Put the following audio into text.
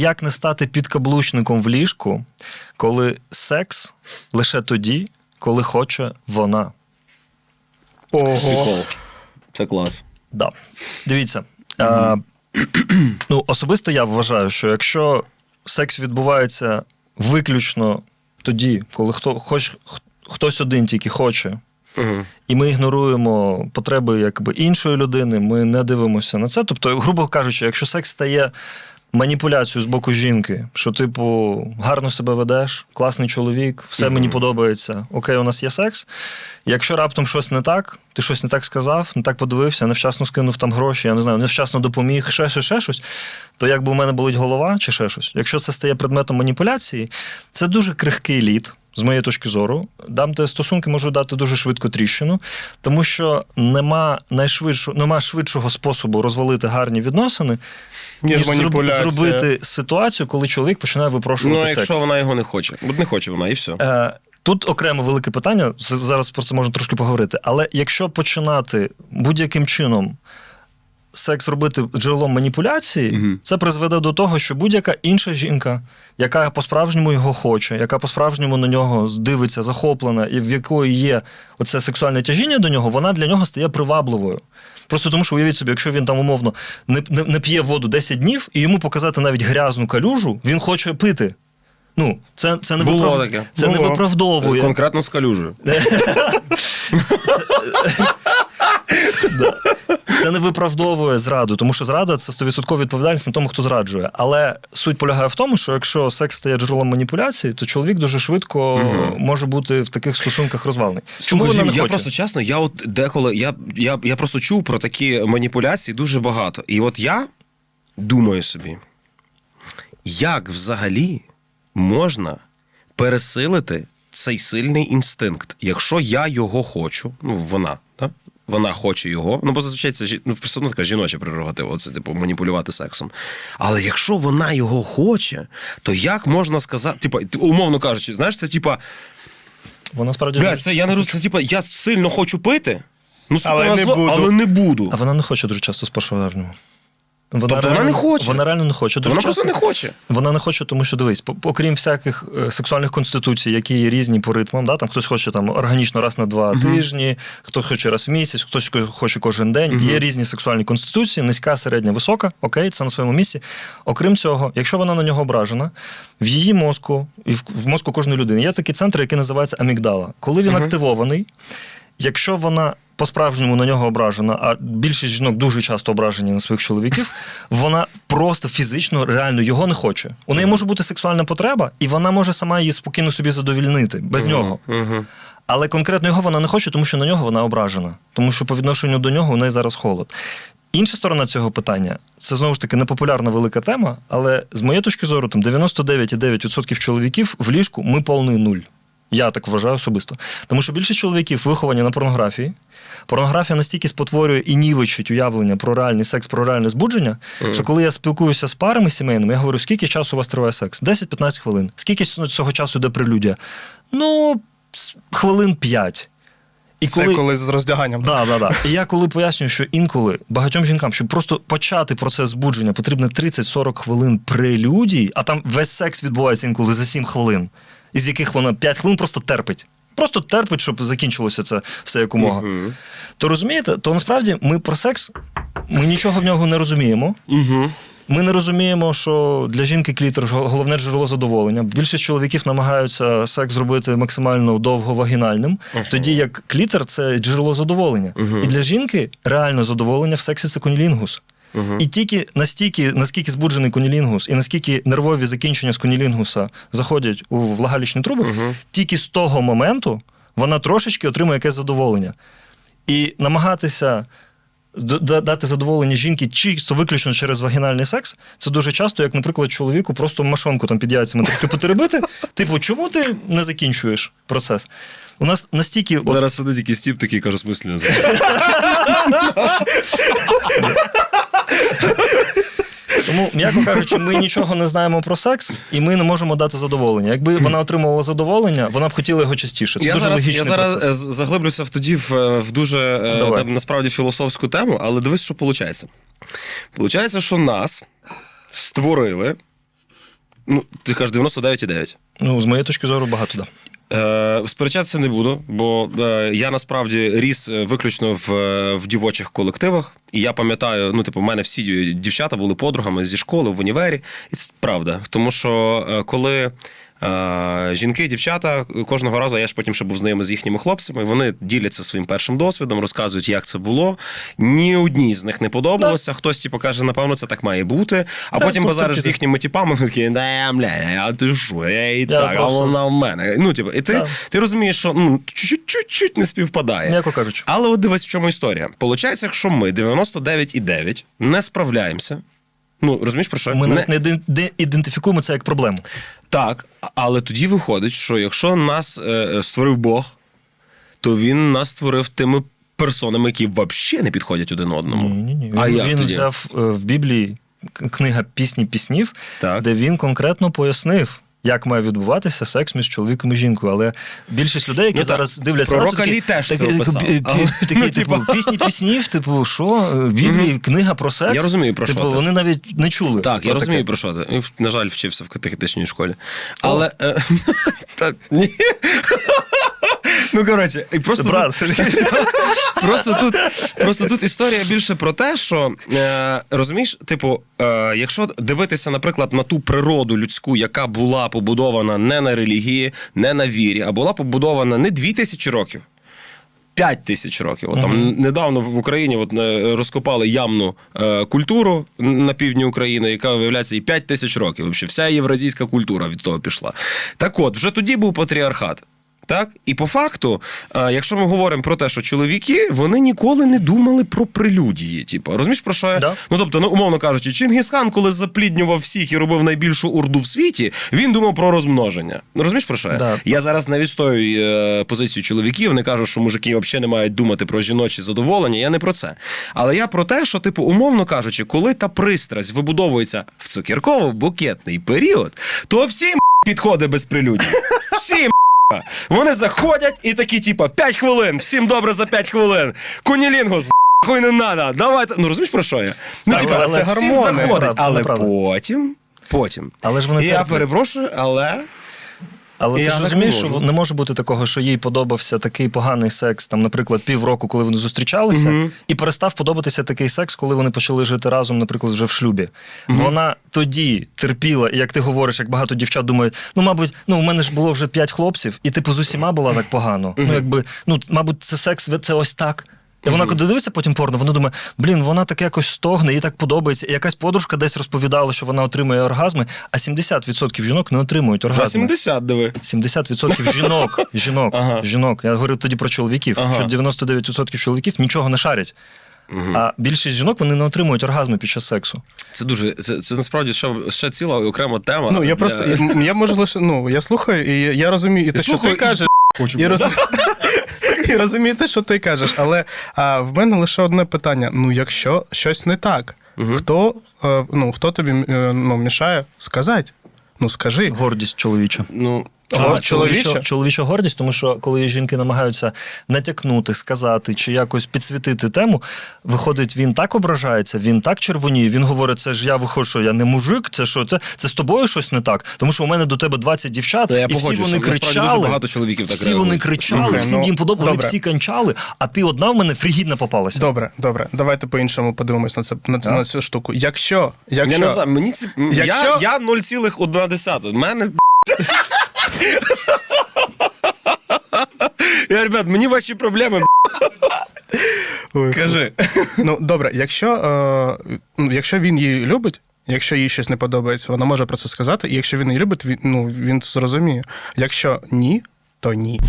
як не стати підкаблучником в ліжку, коли секс лише тоді, коли хоче вона. Ого. Це клас. Да. Дивіться. А, ну, особисто я вважаю, що якщо секс відбувається виключно тоді, коли хто, хоч, хтось один тільки хоче, Угу. і ми ігноруємо потреби якби, іншої людини, ми не дивимося на це. Тобто, грубо кажучи, якщо секс стає маніпуляцією з боку жінки, що, типу, гарно себе ведеш, класний чоловік, все мені подобається, окей, у нас є секс. Якщо раптом щось не так, ти щось не так сказав, не так подивився, невчасно скинув там гроші, я не знаю, невчасно допоміг, ще, ще, ще щось, то якби у мене болить голова чи ще щось. Якщо це стає предметом маніпуляції, це дуже крихкий лід. З моєї точки зору, дам те стосунки можуть дати дуже швидко тріщину, тому що нема найшвидшого, нема швидшого способу розвалити гарні відносини, Ніж зроб- маніпуляція. зробити ситуацію, коли чоловік починає Ну, випрошувати секс. якщо вона його не хоче. От не хоче вона, і все. Е, Тут окремо велике питання, зараз про це можна трошки поговорити. Але якщо починати будь-яким чином секс робити джерелом маніпуляції, Мгм. це призведе до того, що будь-яка інша жінка, яка по-справжньому його хоче, яка по-справжньому на нього дивиться, захоплена, і в якої є оце сексуальне тяжіння до нього, вона для нього стає привабливою. Просто тому, що уявіть собі, якщо він там умовно не, не, не п'є воду 10 днів, і йому показати навіть грязну калюжу, він хоче пити. Ну, це, це не, Було виправ... таке. це не виправдовує. Конкретно з калюжею. Це не виправдовує зраду, тому що зрада це 100% відповідальність на тому, хто зраджує. Але суть полягає в тому, що якщо секс стає джерелом маніпуляції, то чоловік дуже швидко Мгм. може бути в таких стосунках розвалений. Чому Слухай, вона не я хоче? просто чесно, я от деколи я, я, я просто чув про такі маніпуляції дуже багато. І от я думаю собі, як взагалі можна пересилити цей сильний інстинкт, якщо я його хочу, ну вона, да? Вона хоче його. Ну, бо зазвичай це ну, все одно така жіноча прерогатива, це типу маніпулювати сексом. Але якщо вона його хоче, то як можна сказати, типу, умовно кажучи, знаєш, це типа. Вона справді Бля, це я не розумію. Це типа, я сильно хочу пити, ну сука, Але не зло, буду. але не буду. А вона не хоче дуже часто по-справжньому. Вона, Тобто вона не хоче? Вона реально не хоче. Дуже Вона часто, просто не хоче. Вона не хоче, тому що дивись, окрім всяких е, сексуальних конституцій, які є різні по ритмам, да, там хтось хоче там органічно раз на два тижні, хтось хоче раз в місяць, хтось хоче кожен день. Є різні сексуальні конституції, низька, середня, висока. Окей, це на своєму місці. Окрім цього, якщо вона на нього ображена, в її мозку і в, мозку кожної людини є такий центр, який називається амігдала. Коли він активований, якщо вона по-справжньому на нього ображена, а більшість жінок дуже часто ображені на своїх чоловіків, вона просто фізично, реально його не хоче. У неї може бути сексуальна потреба, і вона може сама її спокійно собі задовільнити без нього. Але конкретно його вона не хоче, тому що на нього вона ображена, тому що по відношенню до нього у неї зараз холод. Інша сторона цього питання це знову ж таки непопулярна велика тема, але з моєї точки зору, там 99,9% чоловіків в ліжку ми повний нуль. Я так вважаю особисто. Тому що більшість чоловіків виховані на порнографії. Порнографія настільки спотворює і нівечить уявлення про реальний секс, про реальне збудження, що коли я спілкуюся з парами сімейними, я говорю, скільки часу у вас триває секс? 10-15 хвилин. Скільки цього часу йде прелюдія? Ну, хвилин 5. І Це коли з роздяганням. Да, да, да. І я коли пояснюю, що інколи багатьом жінкам, щоб просто почати процес збудження, потрібно 30-40 хвилин прелюдій, а там весь секс відбувається інколи за 7 хвилин, із яких вона 5 хвилин просто терпить. Просто терпить, щоб закінчилося це все якомога. Угу. То розумієте, то насправді ми про секс ми нічого в нього не розуміємо. Угу. Ми не розуміємо, що для жінки клітер головне джерело задоволення. Більшість чоловіків намагаються секс зробити максимально довго вагінальним, тоді як клітер це джерело задоволення. І для жінки реально задоволення в сексі це конілінгус. І тільки настільки, наскільки збуджений конілінгус, і наскільки нервові закінчення з конілінгуса заходять у влагалічні труби, тільки з того моменту вона трошечки отримує якесь задоволення. І намагатися дати задоволення жінки чисто виключно через вагінальний секс, це дуже часто, як, наприклад, чоловіку просто машонку там під яйцями трошки потеребити. Типу, чому ти не закінчуєш процес? У нас настільки. Зараз сидить якийсь тіп такий каже, смислі не Тому, м'яко кажучи, ми нічого не знаємо про секс, і ми не можемо дати задоволення. Якби вона отримувала задоволення, вона б хотіла його частіше. Це Я дуже зараз, логічний я зараз процес. е, заглиблюся в тоді в, е, в дуже е, Давай. насправді філософську тему, але дивись, що виходить. Получається, що нас створили Ну, ти кажеш 99,9. Ну, з моєї точки зору, багато да. Е, сперечатися не буду, бо е, я насправді ріс е, виключно в, е, в дівочих колективах. І я пам'ятаю, ну, типу, в мене всі дівчата були подругами зі школи в універі. І це правда. Тому що е, коли. Е, Жінки, дівчата кожного разу я ж потім ще був знайомий з їхніми хлопцями. Вони діляться своїм першим досвідом, розказують, як це було. Ні одній з них не подобалося. Хтось типу, каже, напевно, це так має бути. А Так, потім ну, базариш з їхніми типами, такі, да, бля, а ти що, я і так, а вона в мене. Ну, типу, і ти, Так. ти розумієш, що ну, чуть-чуть не співпадає. М'яко кажучи. Але от дивись, в чому історія. Получається, якщо ми 99,9 не справляємося. Ну, розумієш про що? Ми Не- навіть не іден- ідентифікуємо це як проблему. Так, але тоді виходить, що якщо нас е, е, створив Бог, то він нас створив тими персонами, які взагалі не підходять один одному. Ні, ні, ні. А він як він тоді? взяв е, в Біблії книга пісні піснів, Так. де він конкретно пояснив. Як має відбуватися секс між чоловіком і жінкою, але більшість людей, які Ну, так. зараз дивляться Пророк нас, такі- теж це такі, описав. такі, ну, типу, типа. пісні піснів, типу, що Біблії, книга про секс. Я розумію, про типу, що ти. вони навіть не чули. Так, я розумію, таке. про що ти. На жаль, вчився в катехетичній школі. Але. е, ні. Ну, коротше, і просто тут- Просто тут, просто тут історія більше про те, що е, розумієш, типу, е, якщо дивитися, наприклад, на ту природу людську, яка була побудована не на релігії, не на вірі, а була побудована не дві тисячі років. П'ять тисяч років. От, там недавно в Україні от, е, розкопали ямну е, культуру на півдні України, яка виявляється і 5 тисяч років. Взагалі, вся євразійська культура від того пішла. Так от, вже тоді був патріархат. Так, і по факту, е, якщо ми говоримо про те, що чоловіки вони ніколи не думали про прелюдії. Типу, розумієш про що я? Да. Ну тобто, ну умовно кажучи, Чингісхан, коли запліднював всіх і робив найбільшу урду в світі, він думав про розмноження. Ну розумієш про що я? Да. Я зараз не відстоюю е, позицію чоловіків. Вони кажуть, що мужики взагалі не мають думати про жіночі задоволення. Я не про це. Але я про те, що, типу, умовно кажучи, коли та пристрасть вибудовується в цукерково-букетний період, то всі м, підходи без прелюдій. Вони заходять і такі, типа, 5 хвилин, всім добре за 5 хвилин. Кунілінгус, хуй не надо. Давайте. Ну розумієш про що я? Ну, Так, типу, але це всім гормони. заходить, це але неправда. потім. Потім. Але ж вони я терплять. перепрошую, але. Але ти ж розумієш, що не може бути такого, що їй подобався такий поганий секс, там, наприклад, півроку, коли вони зустрічалися, Мгм. і перестав подобатися такий секс, коли вони почали жити разом, наприклад, вже в шлюбі. Вона тоді терпіла, і як ти говориш, як багато дівчат думають, ну, мабуть, ну, у мене ж було вже п'ять хлопців, і типу з усіма була так погано. Ну, якби, ну, мабуть, це секс, це ось так. І вона, коли дивиться потім порно, вона думає, блін, вона так якось стогне, їй так подобається. І якась подружка десь розповідала, що вона отримує оргазми, а 70% жінок не отримують оргазми. 70 диви. 70% жінок. Жінок. Ага. Жінок. Я говорю тоді про чоловіків. Ага. Що 99% чоловіків нічого не шарять. А більшість жінок вони не отримують оргазми під час сексу. Це дуже це, це насправді ще, ще ціла окрема тема. Ну, я для- просто я, я можу лише. Ну, я слухаю, і я, розумію, і те, що ти кажеш. Хочу І, роз... і розумію що ти кажеш. Але а, в мене лише одне питання: ну, якщо щось не так, хто, е, ну, хто тобі е, ну, мішає сказати? Ну, скажи. Гордість чоловіча. Ну, Чоловіча? чоловіча, чоловіча гордість, тому що коли жінки намагаються натякнути, сказати чи якось підсвітити тему, виходить, він так ображається, він так червоніє. Він говорить, це ж я виходжу, що я не мужик, це що це, це з тобою щось не так. Тому що у мене до тебе 20 дівчат, Та я і всі вони дуже кричали. багато чоловіків так всі реагують. вони кричали, Слухай, всім ну, їм добре. всі кончали, а ти одна в мене фрігідна попалася. Добре, добре. Давайте по-іншому подивимось на це на, це, на цю штуку. Якщо, якщо... Я не знаю, мені ці. Якщо- Я, я 0,1. У мене. Я, ребят, мені ваші проблеми. Ой, Кажи. Ну, добре, якщо, е, ну, якщо він її любить, якщо їй щось не подобається, вона може про це сказати, і якщо він її любить, він, ну, він це зрозуміє. Якщо ні, то ні.